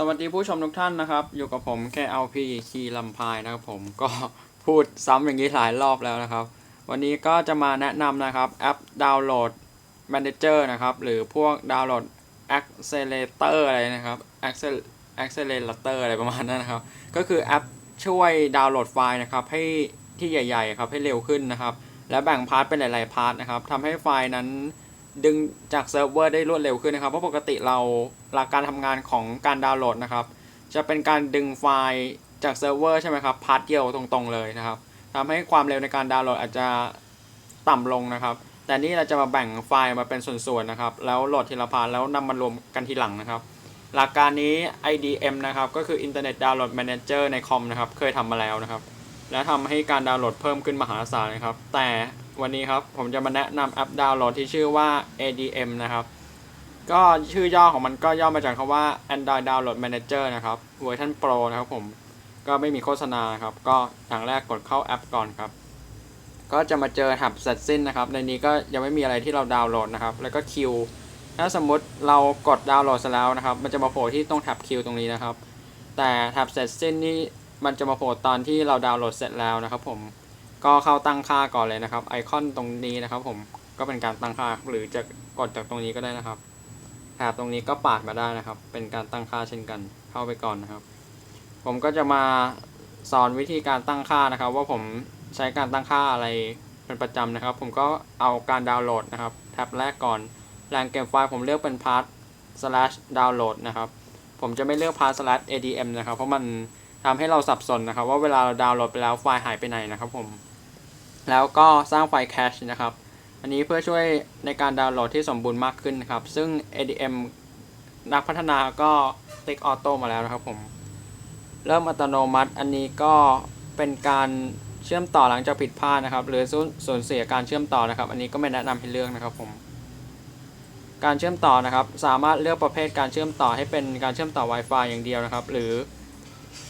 สวัสดีผู้ชมทุกท่านนะครับ อยู่กับผม KLP คีลำพายนะครับผมก็พูดซ้ำอย่างนี้หลายรอบแล้วนะครับ วันนี้ก็จะมาแนะนำนะครับแอปดาวน์โหลด Manager นะครับ หรือพวกดาวน์โหลด Accelerator อะไรนะครับ Accel- Accelerator อะไรประมาณนั้นนะครับ ก็คือแอปช่วยดาวน์โหลดไฟล์นะครับ ให้ที่ใหญ่ๆครับให้เร็วขึ้นนะครับ และแบ่งพาร์ทเป็นหลายๆพาร์ทนะครับทำให้ไฟล์นั้น ดึงจากเซิร์ฟเวอร์ได้รวดเร็วขึ้นนะครับ เพราะปกติเราหลักการทำงานของการดาวน์โหลดนะครับ จะเป็นการดึงไฟล์จากเซิร์ฟเวอร์ใช่ไหมครับพาร์ทเดียวตรงๆเลยนะครับทำให้ความเร็วในการดาวน์โหลดอาจจะต่ำลงนะครับ แต่นี่เราจะมาแบ่งไฟล์มาเป็นส่วนๆนะครับ แล้วโหลดทีละพาร์ทแล้วนำมารวมกันทีหลังนะครับ หลักการนี้ IDM นะครับก็คือ Internet Download Manager ในคอมนะครับ เคยทำมาแล้วนะครับ และทำให้การดาวน์โหลดเพิ่มขึ้นมหาศาลนะครับ แต่ วันนี้ครับ ผมจะมาแนะนำแอปดาวน์โหลดที่ชื่อว่า ADM นะครับ ก็ชื่อย่อของมันก็ย่อมาจากคำว่า Android Download Manager นะครับ เวอร์ชัน Pro นะครับผม ก็ไม่มีโฆษณาครับ ก็อย่างแรกกดเข้าแอปก่อนครับ ก็จะมาเจอแท็บเสร็จสิ้นนะครับ ในนี้ก็ยังไม่มีอะไรที่เราดาวน์โหลดนะครับ แล้วก็คิว ถ้าสมมุติเรากดดาวน์โหลดเสร็จแล้วนะครับ มันจะมาโผล่ที่ตรงแท็บคิวตรงนี้นะครับ แต่แท็บเสร็จสิ้นนี่มันจะมาโผล่ตอนที่เราดาวน์โหลดเสร็จแล้วนะครับผม ก็เข้าตั้งค่าก่อนเลยนะครับ ไอคอนตรงนี้นะครับ ผมก็เป็นการตั้งค่าหรือจะกดจากตรงนี้ก็ได้นะครับแถบตรงนี้ก็ปาดมาได้นะครับ เป็นการตั้งค่าเช่นกัน เข้าไปก่อนนะครับ ผมก็จะมาสอนวิธีการตั้งค่านะครับ ว่าผมใช้การตั้งค่าอะไรเป็นประจำนะครับ ผมก็เอาการดาวน์โหลดนะครับ แท็บแรกก่อนแหล่งเก็บไฟล์ผมเลือกเป็น part slash download นะครับ ผมจะไม่เลือก part slash adm นะครับ เพราะมันทำให้เราสับสนนะครับ ว่าเวลาเราดาวน์โหลดไปแล้วไฟล์หายไปไหนนะครับผม แล้วก็สร้างไฟล์แคชนะครับ อันนี้เพื่อช่วยในการดาวน์โหลดที่สมบูรณ์มากขึ้นนะครับ ซึ่ง ADM นักพัฒนาก็ติ๊กออโต้มาแล้วนะครับผม เริ่มอัตโนมัติอันนี้ก็เป็นการเชื่อมต่อหลังจากผิดพลาดนะครับ หรือสูญเสียการเชื่อมต่อนะครับ อันนี้ก็ไม่แนะนำให้เลือกนะครับผม การเชื่อมต่อนะครับ สามารถเลือกประเภทการเชื่อมต่อให้เป็นการเชื่อมต่อ Wi-Fi อย่างเดียวนะครับ หรือ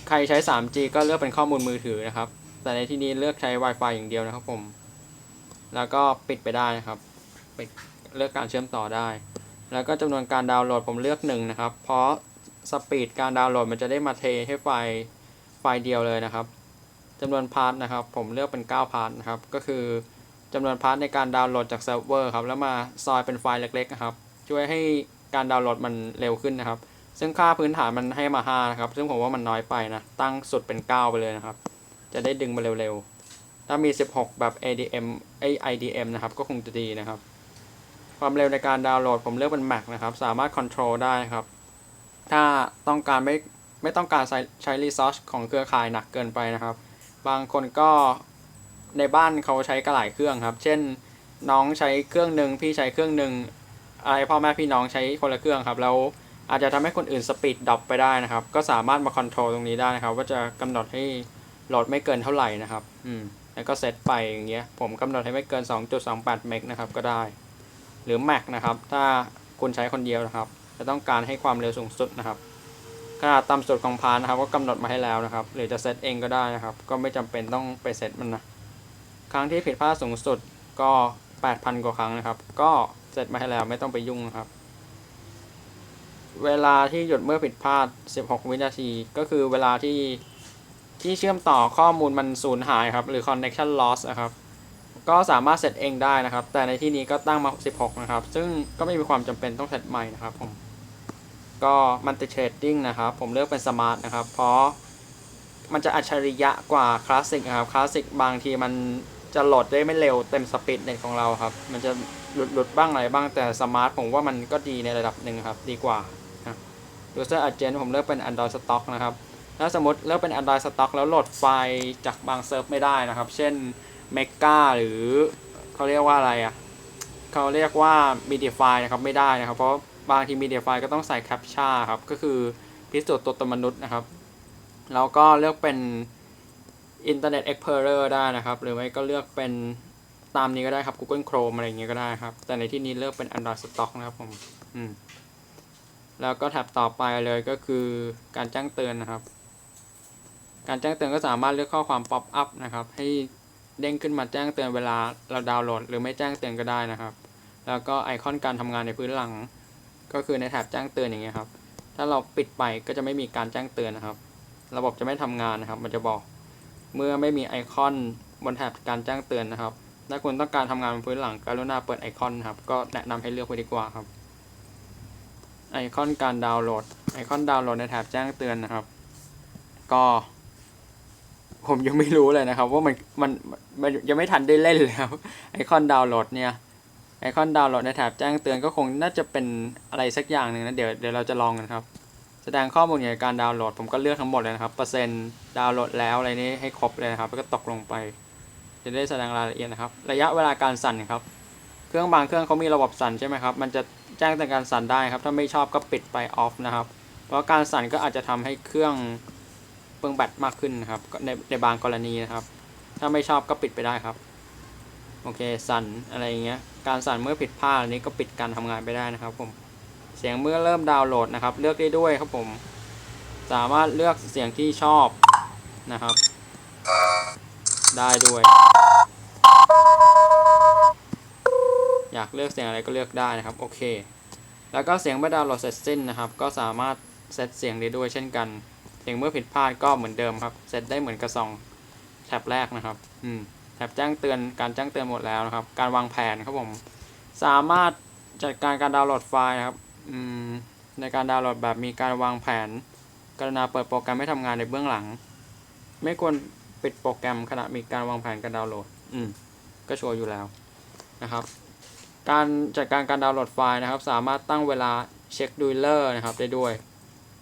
ใครใช้ 3G ก็เลือกเป็นข้อมูลมือถือนะครับ แต่ในที่นี้เลือกใช้ Wi-Fi อย่างเดียวนะครับผม แล้วก็ปิดไปได้นะครับปิดเลือกการเชื่อมต่อได้ แล้วก็จำนวนการดาวน์โหลดผมเลือกหนึ่งนะครับ เพราะสปีดการดาวน์โหลดมันจะได้มาเทให้ไฟล์ไฟล์เดียวเลยนะครับจำนวนพาร์ทนะครับ ผมเลือกเป็น 9 พาร์ทนะครับ ก็คือจำนวนพาร์ทในการดาวน์โหลดจากเซิร์ฟเวอร์ครับ แล้วมาซอยเป็นไฟล์เล็กๆนะครับ ช่วยให้การดาวน์โหลดมันเร็วขึ้นนะครับ ซึ่งค่าพื้นฐานมันให้มา 5 นะครับ ซึ่งผมว่ามันน้อยไปนะ ตั้งสุดเป็น 9 ไปเลยนะครับ จะได้ดึงมาเร็วๆ ถ้ามี 16 แบบ ADM ไอ IDM นะครับ ก็คงจะดีนะครับ ความเร็วในการดาวน์โหลดผมเลือกเป็น Mac นะครับ สามารถ Control ได้ครับ ถ้าต้องการไม่ไม่ต้องการใช้ใช้ resource ของเครือข่ายหนักเกินไปนะครับ บางคนก็ในบ้านเขาใช้กระหลายเครื่องครับ เช่นน้องใช้เครื่องหนึ่งพี่ใช้เครื่องหนึ่งอะไรพ่อแม่พี่น้องใช้คนละเครื่องครับแล้วอาจจะทำให้คนอื่นสปีดดรอปไปได้นะครับ ก็สามารถมาคอนโทรลตรงนี้ได้นะครับ ว่าจะกำหนดให้ โหลดไม่เกินเท่าไหร่นะครับ อืม แล้วก็เซตไปอย่างเงี้ย ผมกำหนดให้ไม่เกิน 2.28เมกนะครับก็ได้ หรือ Mac นะครับ ถ้าคุณใช้คนเดียวนะครับ จะต้องการให้ความเร็วสูงสุดนะครับ ขนาดต่ำสุดของพานนะครับ ก็กำหนดมาให้แล้วนะครับ หรือจะเซตเองก็ได้นะครับ ก็ไม่จำเป็นต้องไปเซตมันนะ ครั้งที่ผิดพลาดสูงสุดก็ 8,000 กว่าครั้งนะครับ ก็เซตมาให้แล้วไม่ต้องไปยุ่งนะครับ เวลาที่หยุดเมื่อผิดพลาด 16 วินาที ก็คือเวลาที่ ที่เชื่อมต่อข้อมูลมันสูญหายครับ หรือ connection loss นะครับ ก็สามารถเซตเองได้นะครับ แต่ในที่นี้ก็ตั้งมา 16 นะครับ ซึ่งก็ไม่มีความจำเป็นต้องเซตใหม่นะครับผม ก็มันติเทรดดิ้งนะครับ ผมเลือกเป็นสมาร์ทนะครับ เพราะมันจะอัจฉริยะกว่าคลาสสิกครับ คลาสสิกบางทีมันจะโหลดได้ไม่เร็วเต็มสปีดเน็ตของเราครับ มันจะหลุดหลุดบ้างอะไรบ้าง แต่สมาร์ทผมว่ามันก็ดีในระดับหนึ่งครับ ดีกว่านะ User Agent ผมเลือกเป็น Android Stock นะครับ ถ้าสมมติเลือกเป็น Android Stock แล้วโหลดไฟล์จากบางเซิร์ฟไม่ได้นะครับ เช่น Mega หรือเขาเรียกว่าอะไรอะเขาเรียกว่า Mediafy นะครับไม่ได้นะครับ เพราะบางที Mediafy ก็ต้องใส่ Captcha ครับ ก็คือพิสูจน์ตัวตนมนุษย์นะครับ แล้วก็เลือกเป็น Internet Explorer ได้นะครับ หรือไม่ก็เลือกเป็นตามนี้ก็ได้ครับ Google Chrome อะไรอย่างเงี้ยก็ได้ครับ แต่ในที่นี้เลือกเป็น Android Stock นะครับผม อืม แล้วก็แท็บต่อไปเลยก็คือการแจ้งเตือนนะครับ การแจ้งเตือนก็สามารถเลือกข้อความ pop up นะครับ ให้เด้งขึ้นมาแจ้งเตือนเวลาเราดาวน์โหลด หรือไม่แจ้งเตือนก็ได้นะครับ แล้วก็ไอคอนการทำงานในพื้นหลัง ก็คือในแท็บแจ้งเตือนอย่างเงี้ยครับ ถ้าเราปิดไปก็จะไม่มีการแจ้งเตือนนะครับ ระบบจะไม่ทำงานนะครับ มันจะบอก เมื่อไม่มีไอคอนบนแถบการแจ้งเตือนนะครับ ถ้าคุณต้องการทำงานบนพื้นหลังกรุณาเปิดไอคอนนะครับ ก็แนะนำให้เลือกไว้ดีกว่าครับ ไอคอนการดาวน์โหลด ไอคอนดาวน์โหลดในแถบแจ้งเตือนนะครับ ก็ ผมยังไม่รู้เลยนะครับ ว่ามันมันมันยังไม่ทันได้เล่นเลยครับไอคอนดาวน์โหลดเนี่ยไอคอนดาวน์โหลดในแถบแจ้งเตือนก็คงน่าจะเป็นอะไรสักอย่างหนึ่งนะเดี๋ยวเดี๋ยวเราจะลองกันครับ แสดงข้อมูลเกี่ยวกับการดาวน์โหลด ผมก็เลือกทั้งหมดเลยนะครับเปอร์เซ็นต์ดาวน์โหลดแล้วอะไรนี้ให้ครบเลยนะครับแล้วก็ตกลงไป จะได้แสดงรายละเอียดนะครับ ระยะเวลาการสั่นครับ เครื่องบางเครื่องเขามีระบบสั่นใช่ไหมครับมันจะแจ้งเตือนการสั่นได้ครับ ถ้าไม่ชอบก็ปิดไปออฟนะครับ เพราะการสั่นก็อาจจะทำให้เครื่อง เปลืองแบตมากขึ้นนะครับก็ในในบางกรณีนะครับ ถ้าไม่ชอบก็ปิดไปได้ครับ โอเคสั่นอะไรอย่างเงี้ยการสั่นเมื่อผิดพลาดนี้ก็ปิดการทำงานไปได้นะครับผมเสียงเมื่อเริ่มดาวน์โหลดนะครับ เลือกได้ด้วยครับผม สามารถเลือกเสียงที่ชอบนะครับ ได้ด้วย อยากเลือกเสียงอะไรก็เลือกได้นะครับ โอเค แล้วก็เสียงเมื่อดาวน์โหลดเสร็จสิ้นนะครับ ก็สามารถเซตเสียงได้ด้วยเช่นกัน เสียงเมื่อผิดพลาดก็เหมือนเดิมครับเซตได้เหมือนกับสองแท็บแรกนะครับอืมแท็บแจ้งเตือนการแจ้งเตือนหมดแล้วนะครับ การวางแผนครับผม สามารถจัดการการดาวน์โหลดไฟล์ครับอืมในการดาวน์โหลดแบบมีการวางแผน กรุณาเปิดโปรแกรมให้ทำงานในเบื้องหลัง ไม่ควรปิดโปรแกรมขณะมีการวางแผนการดาวน์โหลด อืมก็ชัวร์อยู่แล้วนะครับ การจัดการการดาวน์โหลดไฟล์นะครับ สามารถตั้งเวลาเช็คดูเลอร์นะครับ ได้ด้วย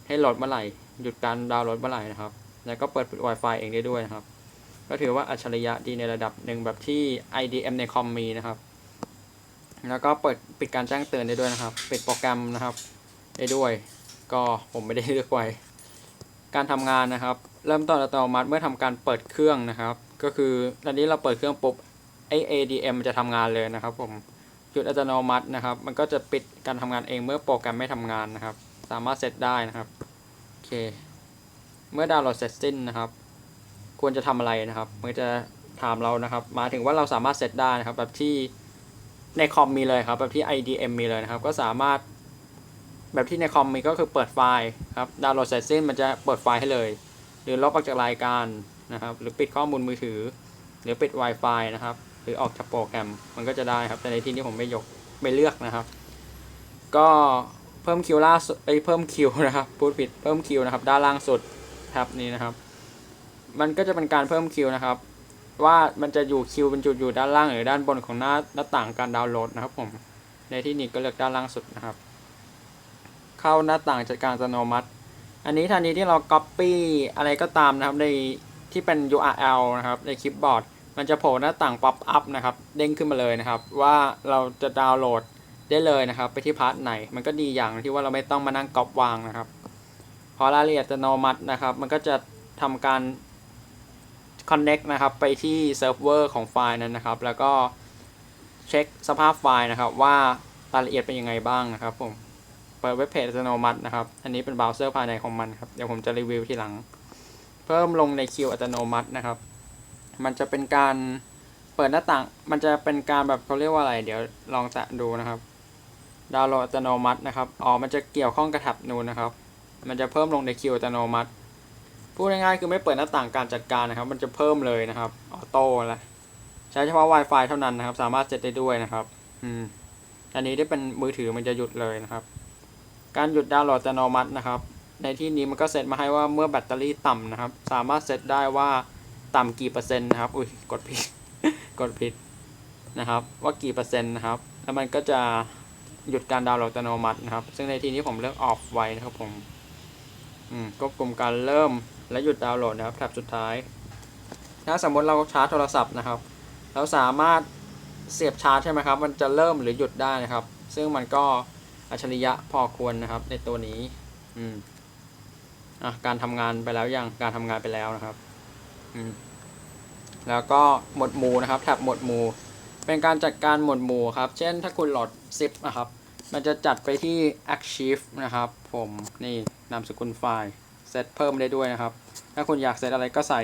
ให้โหลดเมื่อไหร่ หยุดการดาวน์โหลดเมื่อไหร่นะครับ แล้วก็เปิด Wi-Fi เองได้ด้วยนะครับ ก็ถือว่าอัจฉริยะดีในระดับหนึ่งแบบที่ IDM ในคอมมีนะครับ แล้วก็เปิดปิดการแจ้งเตือนได้ด้วยนะครับ ปิดโปรแกรมนะครับ ได้ด้วย ก็ผมไม่ได้เลือกไว้ การทำงานนะครับ เริ่มต้นอัตโนมัติเมื่อทำการเปิดเครื่องนะครับ ก็คือตอนนี้เราเปิดเครื่องปุ๊บไอ ADM มันจะทำงานเลยนะครับ ผมหยุดอัตโนมัตินะครับ มันก็จะปิดการทำงานเองเมื่อโปรแกรมไม่ทำงานนะครับ สามารถเซตได้นะครับ เค เมื่อดาวน์โหลดเสร็จสิ้นนะครับ ควรจะทำอะไรนะครับ มันจะถามเรานะครับ มาถึงว่าเราสามารถเซตได้นะครับ แบบที่ในคอมมีเลยครับ แบบที่ IDM มีเลยนะครับ ก็สามารถ แบบที่ในคอมมีก็คือเปิดไฟล์ครับ ดาวน์โหลดเสร็จสิ้นมันจะเปิดไฟล์ให้เลย หรือลบออกจากรายการนะครับ หรือปิดข้อมูลมือถือ หรือปิด Wi-Fi นะครับ หรือออกจากโปรแกรม มันก็จะได้ครับ แต่ในที่นี้ผมไม่ยกไม่เลือกนะครับ ก็ เพิ่มคิวล่าสุดไอเพิ่มคิวนะครับพูดผิดเพิ่มคิวนะครับ ด้านล่างสุดแท็บนี้นะครับ มันก็จะเป็นการเพิ่มคิวนะครับ ว่ามันจะอยู่คิวเป็นจุดอยู่ด้านล่างหรือด้านบนของหน้าหน้าต่างการดาวน์โหลดนะครับ ผม ในที่นี้ก็เลือกด้านล่างสุดนะครับ เข้าหน้าต่างจัดการอัตโนมัติ อันนี้ทันทีที่เรา Copy อะไรก็ตามนะครับในที่เป็น URL นะครับในคลิปบอร์ดมันจะโผล่หน้าต่าง Pop up นะครับ เด้งขึ้นมาเลยนะครับ ว่าเราจะดาวน์โหลด ได้เลยนะครับ ไปที่พาร์ทไหน มันก็ดีอย่างที่ว่าเราไม่ต้องมานั่งก๊อปวางนะครับพอรายละเอียดอัตโนมัตินะครับ มันก็จะทำการ connect นะครับ ไปที่เซิร์ฟเวอร์ของไฟล์นั้นนะครับ แล้วก็เช็คสภาพไฟล์นะครับ ว่ารายละเอียดเป็นยังไงบ้างนะครับผม เปิดเว็บเพจอัตโนมัตินะครับ อันนี้เป็นเบราว์เซอร์ภายในของมันครับ เดี๋ยวผมจะรีวิวทีหลัง เพิ่มลงในคิวอัตโนมัตินะครับ มันจะเป็นการเปิดหน้าต่าง มันจะเป็นการแบบเขาเรียกว่าอะไร เดี๋ยวลองแตะดูนะครับ ดาวน์โหลดอัตโนมัตินะครับอ๋อมันจะเกี่ยวข้องกับแท็บนูนนะครับ มันจะเพิ่มลงในคิวอัตโนมัติพูดง่ายๆคือไม่เปิดหน้าต่างการจัดการนะครับ มันจะเพิ่มเลยนะครับออโต้ละใช้เฉพาะ Wi-Fi เท่านั้นนะครับ สามารถเซตได้ด้วยนะครับ อืมอันนี้ได้เป็นมือถือมันจะหยุดเลยนะครับ การหยุดดาวน์โหลดอัตโนมัตินะครับ ในที่นี้มันก็เซตมาให้ว่าเมื่อแบตเตอรี่ต่ำนะครับ สามารถเซตได้ว่าต่ำกี่เปอร์เซ็นต์นะครับ อุ้ยกดผิด กดผิดนะครับ ว่ากี่เปอร์เซ็นต์นะครับ แล้วมันก็จะ หยุดการดาวน์โหลดอัตโนมัตินะครับ ซึ่งในที่นี้ผมเลือกออฟไว้นะครับผมอืมควบคุมการเริ่มและหยุดดาวน์โหลดนะครับแท็บสุดท้าย ถ้าสมมติเราชาร์จโทรศัพท์นะครับ เราสามารถเสียบชาร์จใช่ไหมครับ มันจะเริ่มหรือหยุดได้นะครับ ซึ่งมันก็อัจฉริยะพอควรนะครับ ในตัวนี้ อืมอะการทำงานไปแล้วยังการทำงานไปแล้วนะครับ อืมแล้วก็หมวดหมู่นะครับแท็บหมวดหมู่เป็นการจัดการหมวดหมู่ครับ เช่นถ้าคุณโหลด zip นะครับ มันจะจัดไปที่ archive นะครับผมนี่นามสกุลไฟล์เซตเพิ่มได้ด้วยนะครับ ถ้าคุณอยากเซตอะไรก็ใส่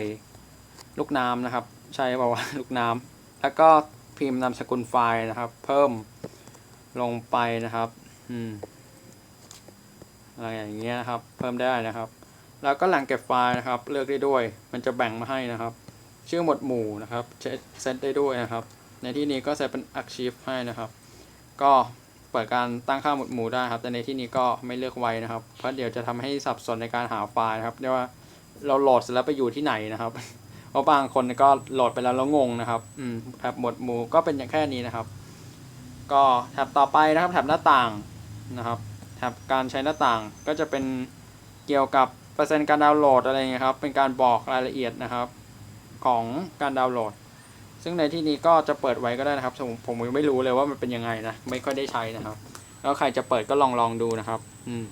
ลูกน้ำนะครับ ใช่ป่าวะลูกน้ำแล้วก็พิมพ์นามสกุลไฟล์นะครับ เพิ่มลงไปนะครับอืมอะไรอย่างเงี้ยนะครับ เพิ่มได้นะครับ แล้วก็แหล่งเก็บไฟล์นะครับ เลือกได้ด้วย มันจะแบ่งมาให้นะครับ ชื่อหมวดหมู่นะครับเซตได้ด้วยนะครับ ในที่นี้ก็เซตเป็น archive ให้นะครับ ก็ เปิดการตั้งค่าหมวดหมู่ได้ครับ แต่ในที่นี้ก็ไม่เลือกไว้นะครับ เพราะเดี๋ยวจะทำให้สับสนในการหาไฟล์นะครับเรียกว่าเราโหลดเสร็จแล้วไปอยู่ที่ไหนนะครับเพราะบางคนก็โหลดไปแล้วแล้วงงนะครับอืมแท็บหมวดหมู่ก็เป็นอย่างแค่นี้นะครับ ก็แท็บต่อไปนะครับแท็บหน้าต่างนะครับแท็บการใช้หน้าต่างก็จะเป็นเกี่ยวกับเปอร์เซ็นต์การดาวน์โหลดอะไรเงี้ยครับเป็นการบอกรายละเอียดนะครับ ของการดาวน์โหลด ซึ่งในที่นี้ก็จะเปิดไว้ก็ได้นะครับ ผมผมยังไม่รู้เลยว่ามันเป็นยังไงนะไม่ค่อยได้ใช้นะครับ แล้วใครจะเปิดก็ลองลองดูนะครับ อืม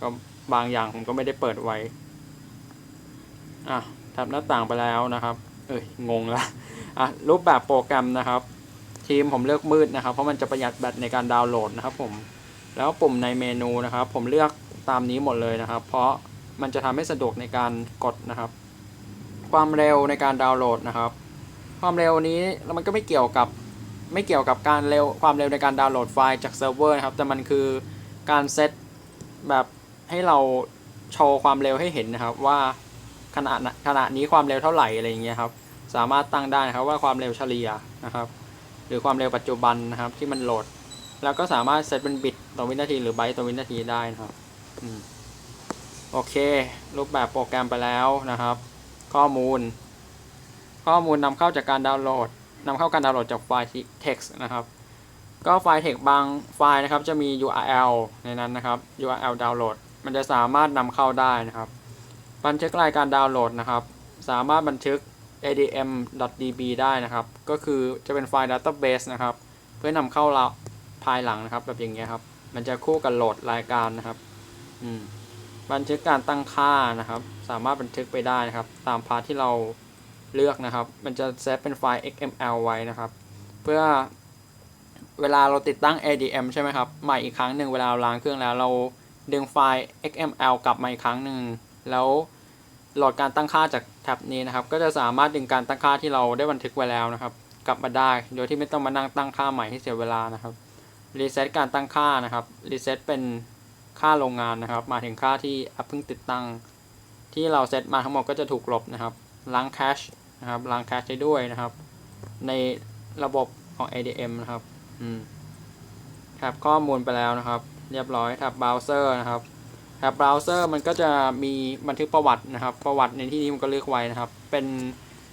ก็บางอย่างผมก็ไม่ได้เปิดไว้อะท็บหน้าต่างไปแล้วนะครับ เอ้ยงงละอะรูปแบบโปรแกรมนะครับ ทีมผมเลือกมืดนะครับ เพราะมันจะประหยัดแบตในการดาวน์โหลดนะครับ ผมแล้วปุ่มในเมนูนะครับ ผมเลือกตามนี้หมดเลยนะครับ เพราะมันจะทำให้สะดวกในการกดนะครับ ความเร็วในการดาวน์โหลดนะครับ ความเร็วนี้แล้วมันก็ไม่เกี่ยวกับไม่เกี่ยวกับการเร็วความเร็วในการดาวน์โหลดไฟล์จากเซิร์ฟเวอร์นะครับ แต่มันคือการเซตแบบให้เราโชว์ความเร็วให้เห็นนะครับ ว่าขณะขณะนี้ความเร็วเท่าไหร่อะไรอย่างเงี้ยครับ สามารถตั้งได้นะครับว่าความเร็วเฉลี่ยนะครับ หรือความเร็วปัจจุบันนะครับที่มันโหลด แล้วก็สามารถเซตเป็นบิตต่อวินาที หรือไบต์ต่อวินาทีได้นะครับอโอเค รูปแบบโปรแกรมไปแล้วนะครับ ข้อมูล ข้อมูลนำเข้าจากการดาวน์โหลดนำเข้าการดาวน์โหลดจากไฟล์ text นะครับ ก็ไฟล์ text บางไฟล์นะครับจะมี URL ในนั้นนะครับ URL ดาวน์โหลด มันจะสามารถนำเข้าได้นะครับ บันทึกรายการดาวน์โหลดนะครับ สามารถบันทึก adm.db ได้นะครับ ก็คือจะเป็นไฟล์ database นะครับ เพื่อนำเข้าเราภายหลังนะครับ แบบอย่างเงี้ยครับ มันจะคู่กับโหลดรายการนะครับบันทึกการตั้งค่านะครับ สามารถบันทึกไปได้นะครับ ตามพาร์ทที่เรา เลือกนะครับ มันจะเซฟเป็นไฟล์ XML ไว้นะครับ เพื่อเวลาเราติดตั้ง ADM ใช่ไหมครับ ใหม่อีกครั้งหนึ่งเวลาเราล้างเครื่องแล้วเราดึงไฟล์ XML กลับมาอีกครั้งหนึ่งแล้วโหลดการตั้งค่าจากแท็บนี้นะครับ ก็จะสามารถดึงการตั้งค่าที่เราได้บันทึกไว้แล้วนะครับ กลับมาได้ โดยที่ไม่ต้องมานั่งตั้งค่าใหม่ให้เสียเวลานะครับ รีเซ็ตการตั้งค่านะครับ รีเซ็ตเป็นค่าโรงงานนะครับ มาถึงค่าที่แอปเพิ่งติดตั้ง ที่เราเซตมาทั้งหมดก็จะถูกลบนะครับ ล้างแคชนะครับล้างแคชได้ด้วยนะครับ ในระบบของ ADM นะครับอืมแท็บข้อมูลไปแล้วนะครับ เรียบร้อยแท็บเบราว์เซอร์นะครับแท็บเบราว์เซอร์มันก็จะมีบันทึกประวัตินะครับ ประวัติในที่นี้มันก็เลือกไว้นะครับ เป็น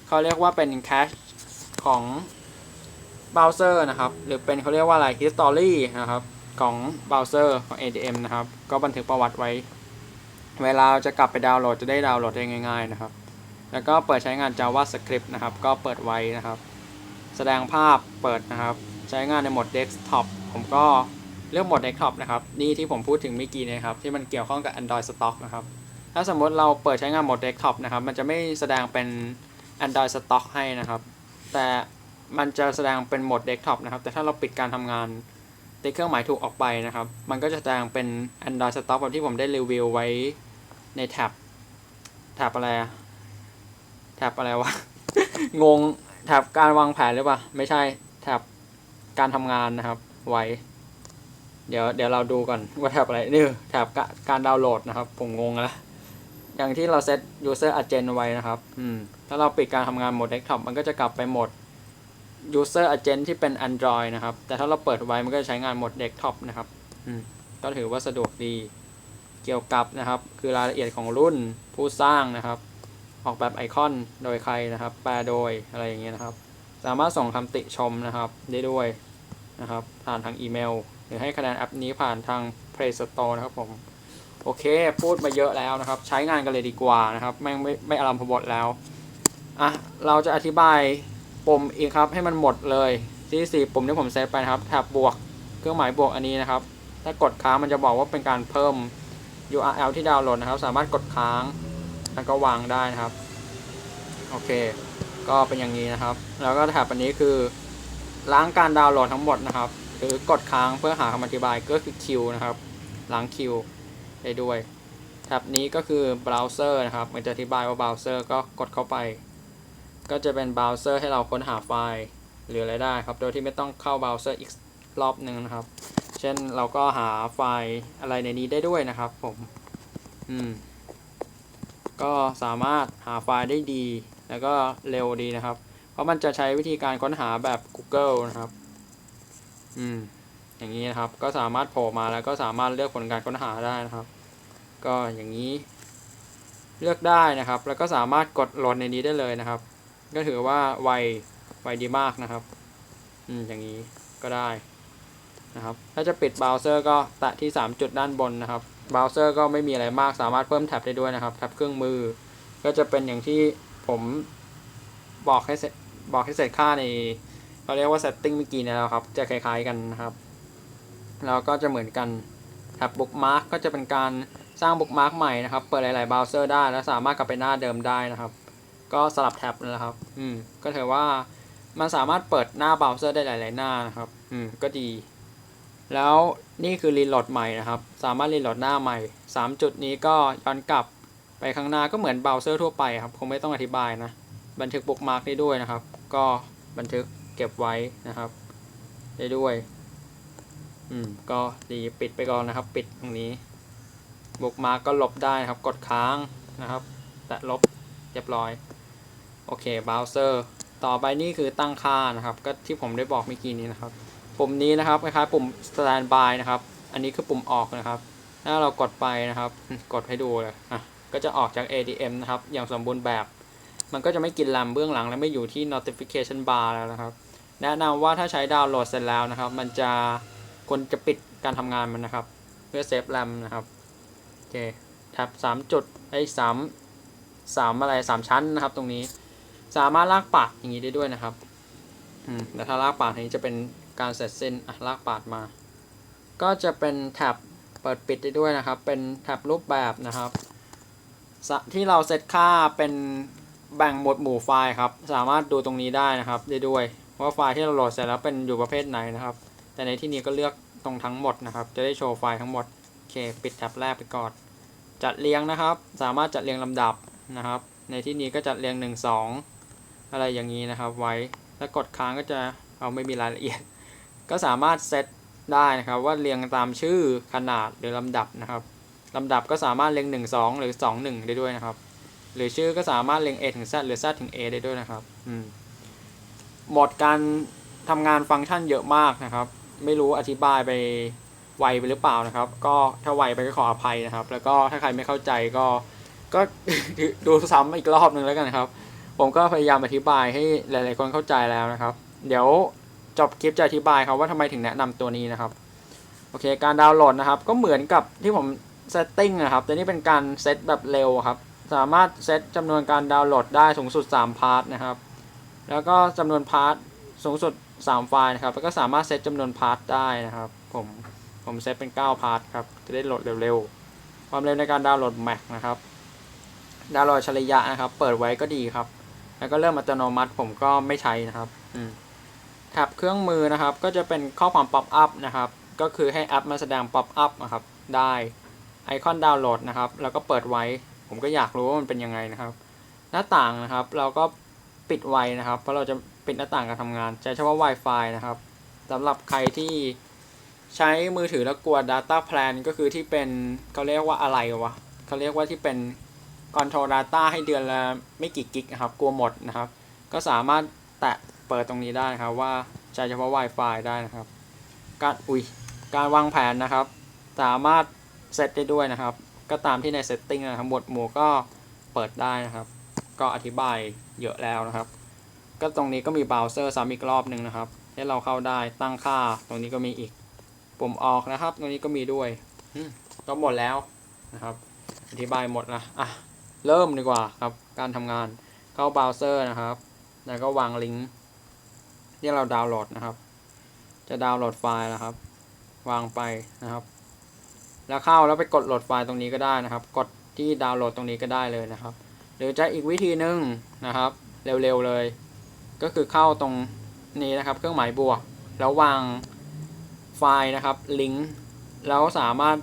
เขาเรียกว่าเป็นแคชของเบราว์เซอร์นะครับ หรือเป็นเขาเรียกว่าอะไร history นะครับ ของเบราว์เซอร์ของ ADM นะครับ ก็บันทึกประวัติไว้ เวลาจะกลับไปดาวน์โหลดจะได้ดาวน์โหลดได้ง่าย ๆ นะครับ แล้วก็เปิดใช้งาน JavaScript นะครับ ก็เปิดไว้นะครับ แสดงภาพเปิดนะครับ ใช้งานในโหมด Desktop ผมก็เลือกโหมด Desktop นะครับ นี่ที่ผมพูดถึงเมื่อกี้นะครับ ที่มันเกี่ยวข้องกับ Android Stock นะครับ ถ้าสมมติเราเปิดใช้งานโหมด Desktop นะครับ มันจะไม่แสดงเป็น Android Stock ให้นะครับ แต่มันจะแสดงเป็นโหมด Desktop นะครับ แต่ถ้าเราปิดการทำงานติดเครื่องหมายถูกออกไปนะครับ มันก็จะแสดงเป็น Android Stock แบบที่ผมได้รีวิวไว้ในแท็บ แท็บอะไรอะ ท็บอะไรวะ งงแท็บการวางแผนหรือเปล่า ไม่ใช่แท็บการทำงานนะครับ ไว้ เดี๋ยวเดี๋ยวเราดูก่อนว่าแท็บอะไรนี่แท็บกะการดาวน์โหลดนะครับ ผมงงแล้วอย่างที่เราเซต user agent ไว้นะครับ อืม ถ้าเราปิดการทำงานโหมด desktop มันก็จะกลับไปโหมด user agent ที่เป็น android นะครับ แต่ถ้าเราเปิดไว้มันก็จะใช้งานโหมด desktop นะครับ อืม ก็ถือว่าสะดวกดี เกี่ยวกับนะครับ คือรายละเอียดของรุ่นผู้สร้างนะครับ ออกแบบไอคอนโดยใครนะครับ แปลโดยอะไรอย่างเงี้ยนะครับ สามารถส่งคำติชมนะครับได้ด้วยนะครับ ผ่านทางอีเมล หรือให้คะแนนแอปนี้ผ่านทาง Play Store นะครับผมโอเค พูดมาเยอะแล้วนะครับ ใช้งานกันเลยดีกว่านะครับแม่งไม่ไม่อารมพบทแล้วอะเราจะอธิบายปุ่มอีกครับ ให้มันหมดเลยที่สี่ปุ่มที่ผมเซตไปนะครับแท็บบวกเครื่องหมายบวกอันนี้นะครับ ถ้ากดค้างมันจะบอกว่าเป็นการเพิ่ม URL ที่ดาวน์โหลดนะครับ สามารถกดค้าง แล้วก็วางได้นะครับ โอเค ก็เป็นอย่างนี้นะครับ แล้วก็แท็บอันนี้คือ ล้างการดาวน์โหลดทั้งหมดนะครับ หรือกดค้างเพื่อหาคำอธิบายก็คือคิวนะครับ ล้างคิวได้ด้วยแท็บนี้ก็คือเบราว์เซอร์นะครับ มันจะอธิบายว่าเบราว์เซอร์ก็กดเข้าไป ก็จะเป็นเบราว์เซอร์ให้เราค้นหาไฟล์หรืออะไรได้ครับ โดยที่ไม่ต้องเข้าเบราว์เซอร์อีกรอบหนึ่งนะครับ เช่นเราก็หาไฟล์อะไรในนี้ได้ด้วยนะครับผม อืม ก็สามารถหาไฟล์ได้ดี แล้วก็เร็วดีนะครับ เพราะมันจะใช้วิธีการค้นหาแบบ Google นะครับ อืม อย่างนี้นะครับ ก็สามารถโผล่มาแล้วก็สามารถเลือกผลการค้นหาได้นะครับ ก็อย่างนี้ เลือกได้นะครับ แล้วก็สามารถกดโหลดในนี้ได้เลยนะครับ ก็ถือว่าไว ไวดีมากนะครับ อืม อย่างนี้ก็ได้นะครับ ถ้าจะปิดเบราว์เซอร์ก็แตะที่ 3 จุดด้านบนนะครับ เบราว์เซอร์ก็ไม่มีอะไรมากสามารถเพิ่มแท็บได้ด้วยนะครับแท็บเครื่องมือ ก็จะเป็นอย่างที่ผมบอกให้เสร็จบอกให้เสร็จค่าในเขาเรียกว่า setting เมื่อกี้เนยแล้วครับ จะคล้ายๆกันนะครับแล้วก็จะเหมือนกันแท็บ bookmark ก็จะเป็นการสร้าง bookmark ใหม่นะครับ เปิดหลายๆเบราว์เซอร์ได้ แล้วสามารถกลับไปหน้าเดิมได้นะครับ ก็สลับแท็บนะครับ อืม ก็ถือว่ามันสามารถเปิดหน้าเบราว์เซอร์ได้หลาย ๆ หน้านะครับ อืม ก็ดี แล้วนี่คือรีโหลดใหม่นะครับ สามารถรีโหลดหน้าใหม่ 3 จุดนี้ก็ย้อนกลับไปข้างหน้าก็เหมือนเบราว์เซอร์ทั่วไปครับ คงไม่ต้องอธิบายนะ บันทึกบุ๊กมาร์กได้ด้วยนะครับ ก็บันทึกเก็บไว้นะครับ ได้ด้วย อืม ก็ดีปิดไปก่อนนะครับ ปิดตรงนี้ บุ๊กมาร์กก็ลบได้นะครับ กดค้างนะครับ แตะลบเรียบร้อย โอเคเบราว์เซอร์ ต่อไปนี่คือตั้งค่านะครับ ก็ที่ผมได้บอกเมื่อกี้นี้นะครับ ปุ่มนี้นะครับคล้ายๆปุ่ม standby นะครับ อันนี้คือปุ่มออกนะครับ ถ้าเรากดไปนะครับ กดให้ดูเลยอะก็จะออกจาก ADM นะครับ อย่างสมบูรณ์แบบ มันก็จะไม่กินแรมเบื้องหลังและไม่อยู่ที่ notification bar แล้วนะครับ แนะนำว่าถ้าใช้ดาวน์โหลดเสร็จแล้วนะครับ มันจะควรจะปิดการทำงานมันนะครับ เพื่อเซฟแรมนะครับโอเคแท็บ3จุดไอ้สามสามอะไรสามชั้นนะครับ ตรงนี้ สามารถลากปากอย่างนี้ได้ด้วยนะครับ อืมแล้วถ้าลากปาดนี้จะเป็น การเสร็จสิ้นอะลากปาดมา ก็จะเป็นแท็บเปิดปิดได้ด้วยนะครับ เป็นแท็บรูปแบบนะครับ ที่เราเซตค่าเป็นแบ่งหมวดหมู่ไฟล์ครับ สามารถดูตรงนี้ได้นะครับ ได้ด้วยว่าไฟล์ที่เราโหลดเสร็จแล้วเป็นอยู่ประเภทไหนนะครับ แต่ในที่นี้ก็เลือกตรงทั้งหมดนะครับ จะได้โชว์ไฟล์ทั้งหมดโอเค ปิดแท็บแรกไปก่อน จัดเรียงนะครับ สามารถจัดเรียงลำดับนะครับ ในที่นี้ก็จัดเรียง 1 2 อะไรอย่างนี้นะครับ ไว้ แล้วกดค้างก็จะเอาไม่มีรายละเอียด ก็สามารถเซตได้นะครับว่าเรียงตามชื่อขนาดหรือลำดับนะครับลำดับก็สามารถเรียง 1 2 หรือ 2 1 ได้ด้วยนะครับ หรือชื่อก็สามารถเรียง A ถึง Z หรือ Z ถึง A ได้ด้วยนะครับอืมโหมดการทำงานฟังก์ชันเยอะมากนะครับ ไม่รู้อธิบายไปไวไปหรือเปล่านะครับ ก็ถ้าไวไปก็ขออภัยนะครับ แล้วก็ถ้าใครไม่เข้าใจก็ก็ดูซ้ำอีกรอบหนึ่งแล้วกันนะครับ ผมก็พยายามอธิบายให้หลาย ๆ คนเข้าใจแล้วนะครับ เดี๋ยว จบคลิปจะอธิบายครับว่าทำไมถึงแนะนำตัวนี้นะครับ โอเค การดาวน์โหลดนะครับ ก็เหมือนกับที่ผมเซตติ้งนะครับ แต่นี่เป็นการเซตแบบเร็วครับ สามารถเซตจำนวนการดาวน์โหลดได้สูงสุด 3 พาร์ทนะครับ แล้วก็จำนวนพาร์ทสูงสุด 3 ไฟล์นะครับ แล้วก็สามารถเซตจำนวนพาร์ทได้นะครับ ผมผมเซตเป็น 9 พาร์ทครับ จะได้โหลดเร็วๆ ความเร็วในการดาวน์โหลด Mac นะครับ ดาวน์โหลดอัจฉริยะนะครับ เปิดไว้ก็ดีครับ แล้วก็เริ่มอัตโนมัติผมก็ไม่ใช้นะครับ อืม แท็บเครื่องมือนะครับก็จะเป็นข้อความป๊อปอัพนะครับก็คือให้แอปมาแสดงป๊อปอัพนะครับได้ไอคอนดาวน์โหลดนะครับแล้วก็เปิดไว้ ผมก็อยากรู้ว่ามันเป็นยังไงนะครับ หน้าต่างนะครับเราก็ปิดไว้นะครับ เพราะเราจะปิดหน้าต่างการทำงานใช้เฉพาะ Wi-Fi นะครับสำหรับใครที่ใช้มือถือแล้วกลัว Data Plan ก็คือที่เป็นเขาเรียกว่าอะไรวะเขาเรียกว่าที่เป็น Control Data ให้เดือนละไม่กี่กิกนะครับ กลัวหมดนะครับ ก็สามารถแตะ เปิดตรงนี้ได้นะครับว่าใช้เฉพาะ Wi-Fi ได้นะครับ การอุยการวางแผนนะครับ สามารถเซตได้ด้วยนะครับ ก็ตามที่ใน Setting นะครับหมวดหมู่ก็เปิดได้นะครับ ก็อธิบายเยอะแล้วนะครับ ก็ตรงนี้ก็มีเบราว์เซอร์ซ้ำอีกรอบหนึ่งนะครับ ให้เราเข้าได้ตั้งค่า ตรงนี้ก็มีอีกปุ่มออกนะครับ ตรงนี้ก็มีด้วยอืมก็หมดแล้วนะครับ อธิบายหมดนะอะเริ่มดีกว่าครับ การทำงานเข้าเบราว์เซอร์นะครับ แล้วก็วางลิงก์ ที่เราดาวน์โหลดนะครับ จะดาวน์โหลดไฟล์นะครับ วางไปนะครับ แล้วเข้าแล้วไปกดโหลดไฟล์ตรงนี้ก็ได้นะครับ กดที่ดาวน์โหลดตรงนี้ก็ได้เลยนะครับ หรือจะอีกวิธีหนึ่งนะครับ เร็วๆเลย ก็คือเข้าตรงนี้นะครับ เครื่องหมายบวก แล้ววางไฟล์นะครับลิงก์แล้วสามารถ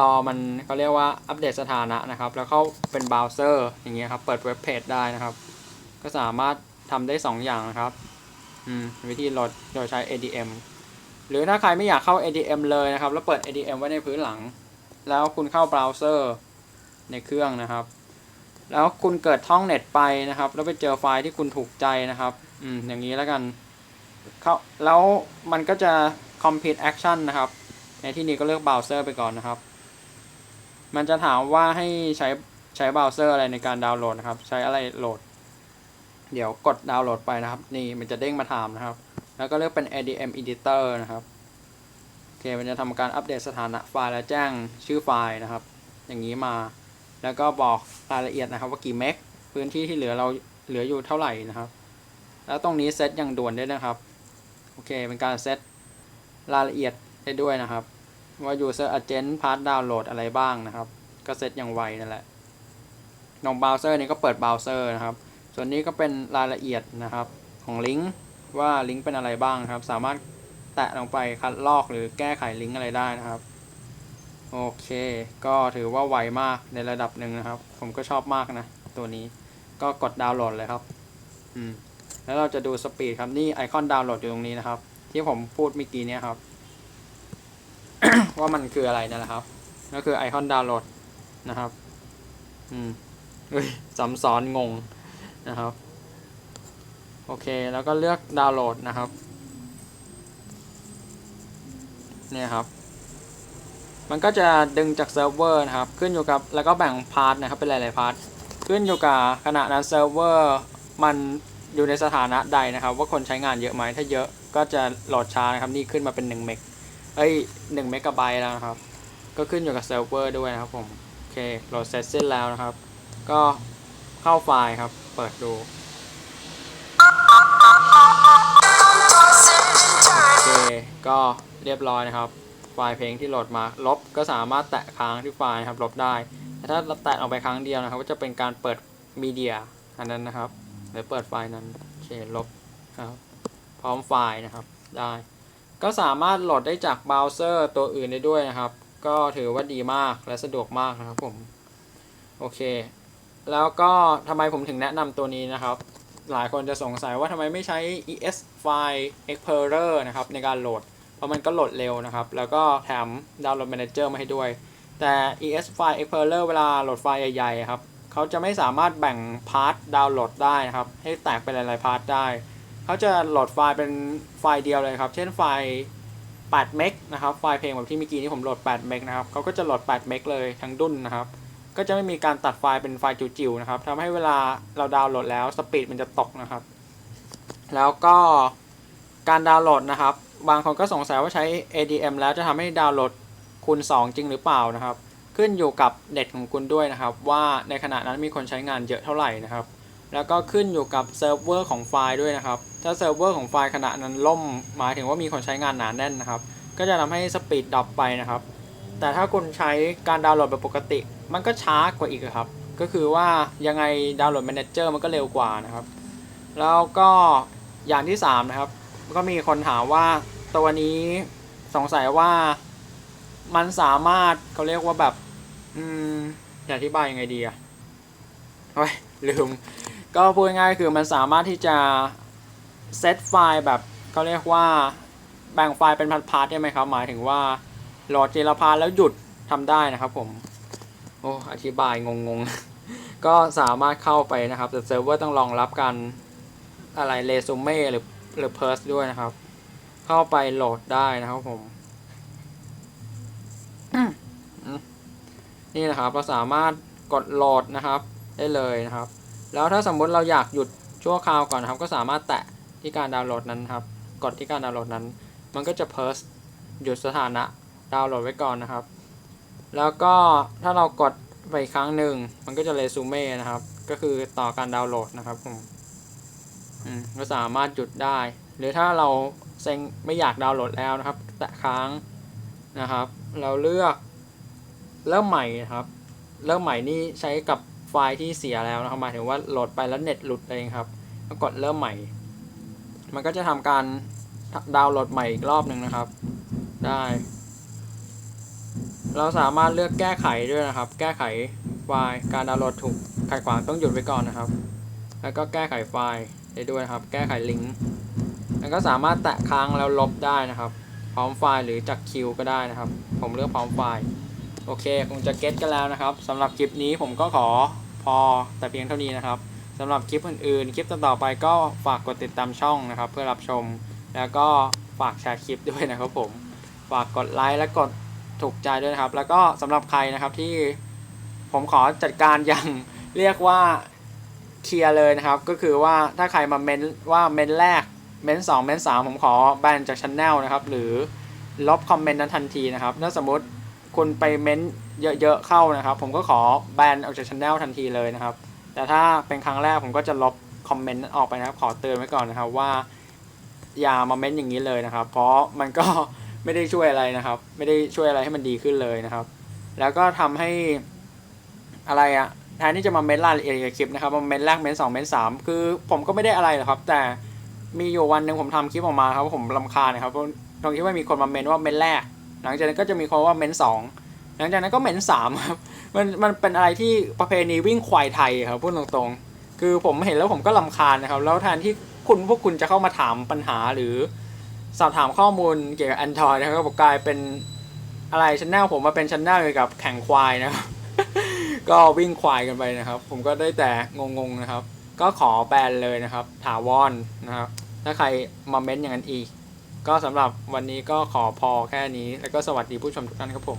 รอมันเขาเรียกว่าอัปเดตสถานะนะครับ แล้วเข้าเป็นเบราว์เซอร์อย่างเงี้ยครับ เปิดเว็บเพจได้นะครับ ก็สามารถทำได้ 2 อย่างนะครับ อืมวิธีโหลดโดยใช้ ADM หรือถ้าใครไม่อยากเข้า ADM เลยนะครับ แล้วเปิด ADM ไว้ในพื้นหลัง แล้วคุณเข้าเบราว์เซอร์ในเครื่องนะครับ แล้วคุณเกิดท่องเน็ตไปนะครับ แล้วไปเจอไฟล์ที่คุณถูกใจนะครับ อืม อย่างนี้แล้วกันเข้าแล้วมันก็จะ complete action นะครับ ในที่นี้ก็เลือกเบราว์เซอร์ไปก่อนนะครับ มันจะถามว่าให้ใช้ใช้เบราว์เซอร์อะไรในการดาวน์โหลดนะครับ ใช้อะไรโหลด เดี๋ยวกดดาวน์โหลดไปนะครับ นี่มันจะเด้งมาถามนะครับ แล้วก็เลือกเป็น ADM editor นะครับโอเคมันจะทำการอัปเดตสถานะไฟล์และแจ้งชื่อไฟล์นะครับ อย่างนี้มา แล้วก็บอกรายละเอียดนะครับ ว่ากี่เมกพื้นที่ที่เหลือเราเหลืออยู่เท่าไหร่นะครับ แล้วตรงนี้เซตอย่างด่วนได้นะครับโอเคเป็นการเซตรายละเอียดได้ด้วยนะครับ ว่า user agent part download อะไรบ้างนะครับ ก็เซตอย่างไวนั่นแหละลงเบราว์เซอร์นี้ก็เปิดเบราว์เซอร์นะครับ ส่วนนี้ก็เป็นรายละเอียดนะครับของลิงก์ว่าลิงก์เป็นอะไรบ้างครับ สามารถแตะลงไปคัดลอกหรือแก้ไขลิงก์อะไรได้นะครับ โอเค ก็ถือว่าไวมากในระดับหนึ่งนะครับ ผมก็ชอบมากนะ ตัวนี้ก็กดดาวน์โหลดเลยครับอืมแล้วเราจะดูสปีดครับนี่ไอคอนดาวน์โหลดอยู่ตรงนี้นะครับ ที่ผมพูดเมื่อกี้เนี่ยครับ ว่ามันคืออะไรนั่นแหละครับ ก็คือไอคอนดาวน์โหลดนะครับ อืมเฮ้ยซ้ำซ้อนงง นะครับ โอเค แล้วก็เลือกดาวน์โหลดนะครับ เนี่ยครับ มันก็จะดึงจากเซิร์ฟเวอร์นะครับ ขึ้นอยู่กับ แล้วก็แบ่งพาร์ทนะครับ เป็นหลาย ๆ พาร์ท ขึ้นอยู่กับขณะนั้นเซิร์ฟเวอร์มันอยู่ในสถานะใดนะครับ ว่าคนใช้งานเยอะไหม ถ้าเยอะก็จะโหลดช้านะครับ นี่ขึ้นมาเป็น1เมก เอ้ย1เมกะไบต์แล้วนะครับ ก็ขึ้นอยู่กับเซิร์ฟเวอร์ด้วยนะครับผม โอเค โหลดเสร็จสิ้นแล้วนะครับ ก็เข้าไฟล์ครับ เปิดดูโอเคก็เรียบร้อยนะครับ ไฟล์เพลงที่โหลดมา ลบก็สามารถแตะค้างที่ไฟล์นะครับลบได้ แต่ถ้าเราแตะออกไปครั้งเดียวนะครับ ก็จะเป็นการเปิดมีเดียอันนั้นนะครับหรือเปิดไฟล์นั้นโอเคลบครับพร้อมไฟล์นะครับได้ ก็สามารถโหลดได้จากเบราว์เซอร์ตัวอื่นได้ด้วยนะครับ ก็ถือว่าดีมากและสะดวกมากนะครับผม โอเค แล้วก็ทำไมผมถึงแนะนำตัวนี้นะครับ หลายคนจะสงสัยว่าทำไมไม่ใช้ ES File Explorer นะครับในการโหลด เพราะมันก็โหลดเร็วนะครับ แล้วก็แถม Download Manager มาให้ด้วย แต่ ES File Explorer เวลาโหลดไฟล์ใหญ่ๆครับเขาจะไม่สามารถแบ่งพาร์ทดาวน์โหลดได้นะครับ ให้แตกเป็นหลายๆพาร์ทได้ เขาจะโหลดไฟล์เป็นไฟล์เดียวเลยครับ เช่นไฟล์8เมกนะครับ ไฟล์เพลงแบบที่เมื่อกี้นี้ผมโหลด8เมกนะครับ เขาก็จะโหลด8เมกเลยทั้งดุนนะครับ ก็จะไม่มีการตัดไฟล์เป็นไฟล์จิ๋วๆนะครับทำให้เวลาเราดาวน์โหลดแล้วสปีดมันจะตกนะครับ แล้วก็การดาวน์โหลดนะครับ บางคนก็สงสัยว่าใช้ ADM แล้วจะทำให้ดาวน์โหลดคูณ 2 จริงหรือเปล่านะครับ ขึ้นอยู่กับเน็ตของคุณด้วยนะครับ ว่าในขณะนั้นมีคนใช้งานเยอะเท่าไหร่นะครับ แล้วก็ขึ้นอยู่กับเซิร์ฟเวอร์ของไฟล์ด้วยนะครับ ถ้าเซิร์ฟเวอร์ของไฟล์ขณะนั้นล่มหมายถึงว่ามีคนใช้งานหนาแน่นนะครับ ก็จะทำให้สปีดดรอปไปนะครับ แต่ถ้าคุณใช้การดาวน์โหลดแบบปกติ มันก็ช้ากว่าอีกครับ ก็คือว่ายังไงดาวน์โหลดแมเนเจอร์มันก็เร็วกว่านะครับ แล้วก็อย่างที่ 3 นะครับ ก็มีคนถามว่าตัวนี้สงสัยว่ามันสามารถเขาเรียกว่าแบบ อืมจะอธิบายยังไงดีอะโอ้ยลืม ก็พูดง่ายๆคือมันสามารถที่จะเซตไฟล์แบบเขาเรียกว่าแบ่งไฟล์เป็นพาร์ทๆได้ไหมครับ หมายถึงว่า หลดทีละพาร์ทแล้วหยุดทำได้นะครับผม โอ้อธิบายงงๆ ก็สามารถเข้าไปนะครับ แต่เซิร์ฟเวอร์ต้องรองรับกันอะไรเรซูเม่หรือหรือเพิร์สด้วยนะครับ เข้าไปโหลดได้นะครับผมอืมนี่นะครับเราสามารถกดโหลดนะครับ ได้เลยนะครับ แล้วถ้าสมมุติเราอยากหยุดชั่วคราวก่อนนะครับ ก็สามารถแตะที่การดาวน์โหลดนั้นครับ กดที่การดาวน์โหลดนั้น มันก็จะเพิร์สหยุดสถานะ ดาวน์โหลดไว้ก่อนนะครับ แล้วก็ถ้าเรากดไปอีกครั้งหนึ่ง มันก็จะเรซูเม่นะครับ ก็คือต่อการดาวน์โหลดนะครับผมอืมก็สามารถหยุดได้ หรือถ้าเราเซ็งไม่อยากดาวน์โหลดแล้วนะครับ แตะค้างนะครับ เราเลือกเริ่มใหม่นะครับ เริ่มใหม่นี่ใช้กับไฟล์ที่เสียแล้วนะครับหมายถึงว่าโหลดไปแล้วเน็ตหลุดเองครับก็กดเริ่มใหม่ มันก็จะทำการดาวน์โหลดใหม่อีกรอบหนึ่งนะครับ ได้ เราสามารถเลือกแก้ไขด้วยนะครับ แก้ไขไฟล์การดาวน์โหลดถูกขัดขวางต้องหยุดไว้ก่อนนะครับ แล้วก็แก้ไขไฟล์ได้ด้วยนะครับ แก้ไขลิงก์แล้วก็สามารถแตะค้างแล้วลบได้นะครับ พร้อมไฟล์หรือจากคิวก็ได้นะครับ ผมเลือกพร้อมไฟล์ โอเคคงจะเก็ตกันแล้วนะครับสำหรับคลิปนี้ผมก็ขอพอแต่เพียงเท่านี้นะครับสำหรับคลิปอื่นๆ คลิปต่อๆไปก็ฝากกดติดตามช่องนะครับ เพื่อรับชม แล้วก็ฝากแชร์คลิปด้วยนะครับผม ฝากกดไลค์และกด ถูกใจด้วยนะครับ แล้วก็สำหรับใครนะครับที่ผมขอจัดการอย่างเรียกว่าเคลียร์เลยนะครับ ก็คือว่าถ้าใครมาเม้นว่าเม้นแรกเม้นสองเม้นสามผมขอแบนจากชันแนลนะครับ หรือลบคอมเมนต์นั้นทันทีนะครับถ้าสมมติคุณไปเม้นเยอะๆเข้านะครับ ผมก็ขอแบนออกจากชันแนลทันทีเลยนะครับ แต่ถ้าเป็นครั้งแรกผมก็จะลบคอมเมนต์นั้นออกไปนะครับ ขอเตือนไว้ก่อนนะครับว่า อย่ามาเม้นอย่างนี้เลยนะครับ เพราะมันก็ ไม่ได้ช่วยอะไรนะครับ ไม่ได้ช่วยอะไรให้มันดีขึ้นเลยนะครับ แล้วก็ทำให้อะไรอะแทนที่จะมาเม้นรายละเอียดคลิปนะครับมาเม้นแรกเม้นสองเม้นสามคือผมก็ไม่ได้อะไรหรอกครับ แต่มีอยู่วันหนึ่งผมทำคลิปออกมาครับผมลำคาญนะครับตรงที่ว่ามีคนมาเม้นว่าเม้นแรก หลังจากนั้นก็จะมีคนว่าเม้นสองหลังจากนั้นก็เม้นสามครับมันมันเป็นอะไรที่ประเพณีวิ่งควายไทยครับพูดตรงๆ คือผมเห็นแล้วผมก็ลำคาญนะครับ แล้วแทนที่คุณพวกคุณจะเข้ามาถามปัญหาหรือ สอบถามข้อมูลเกี่ยวกับ Android นะครับกลายเป็นอะไรชันแนลผมมาเป็นชันแนลเกี่ยวกับแข่งควายนะครับ ก็วิ่งควายกันไปนะครับ ผมก็ได้แต่งงๆนะครับ ก็ขอแบนเลยนะครับ ถาวรนะครับ ถ้าใครมาเม้นอย่างนั้นอีก ก็สำหรับวันนี้ก็ขอพอแค่นี้ แล้วก็สวัสดีผู้ชมทุกท่านครับผม